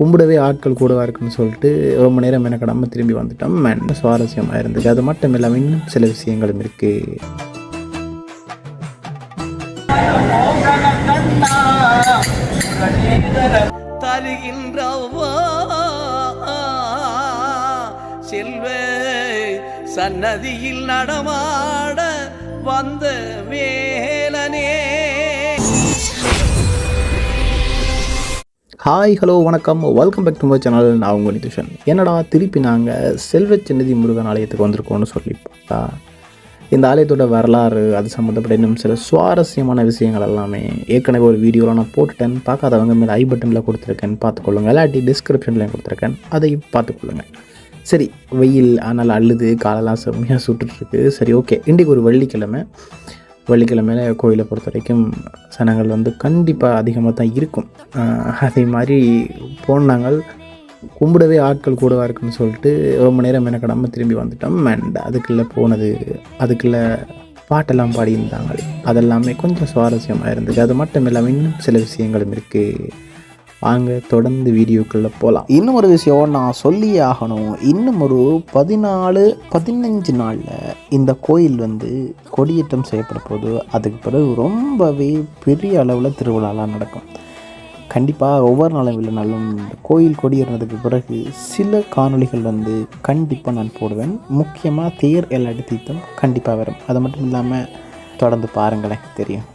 கும்பிடவே ஆட்கள் கூடவாக இருக்குன்னு சொல்லிட்டு ரொம்ப நேரம் எனக்கு நம்ம திரும்பி வந்துட்டோம். அண்ட் சுவாரஸ்யமாக இருந்துச்சு. அது மட்டும் இல்லாமல் இன்னும் சில விஷயங்களும் இருக்குது தருகின்றவா செல்வ சன்னதியில் நடமாட வந்தவே ஹாய் ஹலோ வணக்கம். Welcome back to my channel நான் உங்கள் நிதிஷன். என்னடா திருப்பி நாங்கள் செல்வ சின்னதி முருகன் ஆலயத்துக்கு வந்திருக்கோம்னு சொல்லி பார்த்தா இந்த ஆலயத்தோட வரலாறு அது சம்மந்தப்பட்ட இன்னும் சில சுவாரஸ்யமான விஷயங்கள் எல்லாமே ஏற்கனவே ஒரு வீடியோவில் நான் போட்டுட்டேன். பார்க்காதவங்க மேலே ஐ பட்டனில் கொடுத்துருக்கேன் பார்த்துக்கொள்ளுங்க. இல்லாட்டி டிஸ்கிரிப்ஷன்லையும் கொடுத்துருக்கேன். அதையும் பார்த்துக்கொள்ளுங்க. சரி வெயில் ஆனால் அழுது காலெல்லாம் செம்மையாக சுட்டுட்ருக்கு சரி ஓகே இன்றைக்கு ஒரு வெள்ளிக்கிழமை. வெள்ளிக்கிழமையில கோயிலை பொறுத்த வரைக்கும் சனங்கள் வந்து கண்டிப்பாக அதிகமாக தான் இருக்கும். அதே மாதிரி போனாங்கள் கும்பிடவே ஆட்கள் கூடவா இருக்குன்னு சொல்லிட்டு ரொம்ப நேரம் எனக்கு நம்ம திரும்பி வந்துட்டோம். அண்ட் அதுக்குள்ளே போனது அதுக்குள்ளே பாட்டெல்லாம் பாடியிருந்தாங்க அதெல்லாமே கொஞ்சம் சுவாரஸ்யமாக இருந்தது. அது மட்டும் இல்லாமல் இன்னும் சில விஷயங்களும் இருக்குது வாங்க தொடர்ந்து வீடியோக்களில் போகலாம் இன்னும் ஒரு விஷயம் நான் சொல்லியே ஆகணும். இன்னும் ஒரு பதினாலு பதினஞ்சு நாளில் இந்த கோயில் வந்து கொடியேற்றம் செய்யப்பட போது அதுக்கு பிறகு ரொம்பவே பெரிய அளவில் திருவிழாலாம் நடக்கும். கண்டிப்பாக ஒவ்வொரு நாளும் இல்லைனாலும் இந்த கோயில் கொடியேறினதுக்கு பிறகு சில காணொளிகள் வந்து கண்டிப்பாக நான் போடுவேன். முக்கியமாக தேர் எல்லாடி தீர்த்தம் கண்டிப்பாக வரும். அது மட்டும் இல்லாமல் தொடர்ந்து பாருங்களேன் தெரியும்.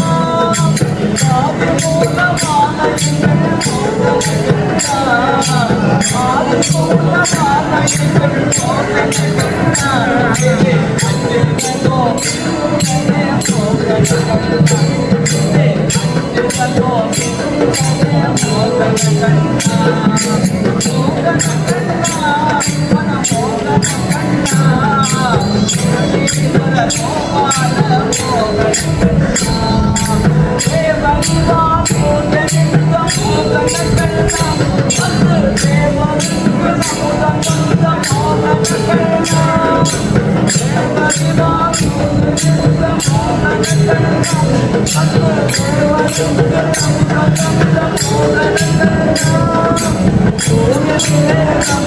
啊 Yeah. I'm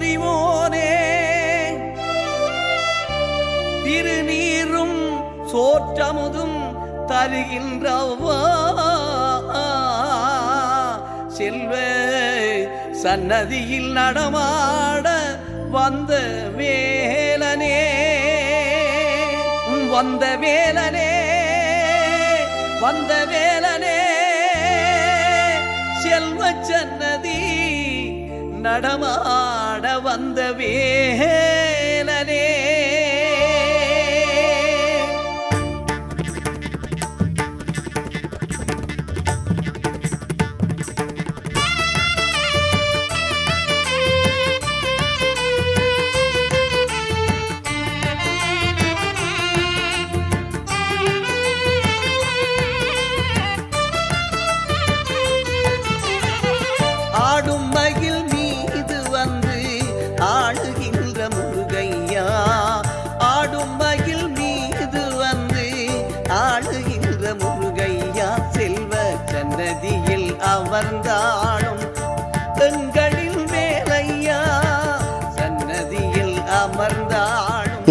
சொறிவோனே திருநீரும் சோற்றமுதும் தருகின்றவா. செல்வ சன்னதியில் நடமாட வந்த வேலனே. வந்த வேலனே வந்த வேலனே. செல்வ சன்னதி நடமாட வந்த வேலனே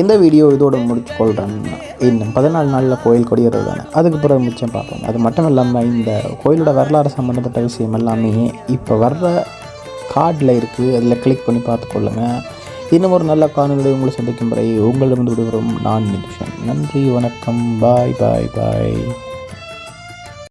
இந்த வீடியோ இதோட முடிச்சு கொள்கிறேன் இன்னும் பதினாலு நாளில் கோயில் கொடியேறது தானே அதுக்கு பிறகு மிச்சம் பார்ப்போம். அது மட்டும் இல்லாமல் இந்த கோயிலோட வரலாறு சம்மந்தப்பட்ட விஷயம் எல்லாமே இப்போ வர்ற கார்டில் இருக்குது அதில் கிளிக் பண்ணி பார்த்துக்கொள்ளுங்க இன்னும் ஒரு நல்ல காணொலியை உங்களை சந்திக்கும் வரை உங்களிடம் விடுகிறோம் நான் நிதிஷன் நன்றி வணக்கம். பாய் பாய் பாய்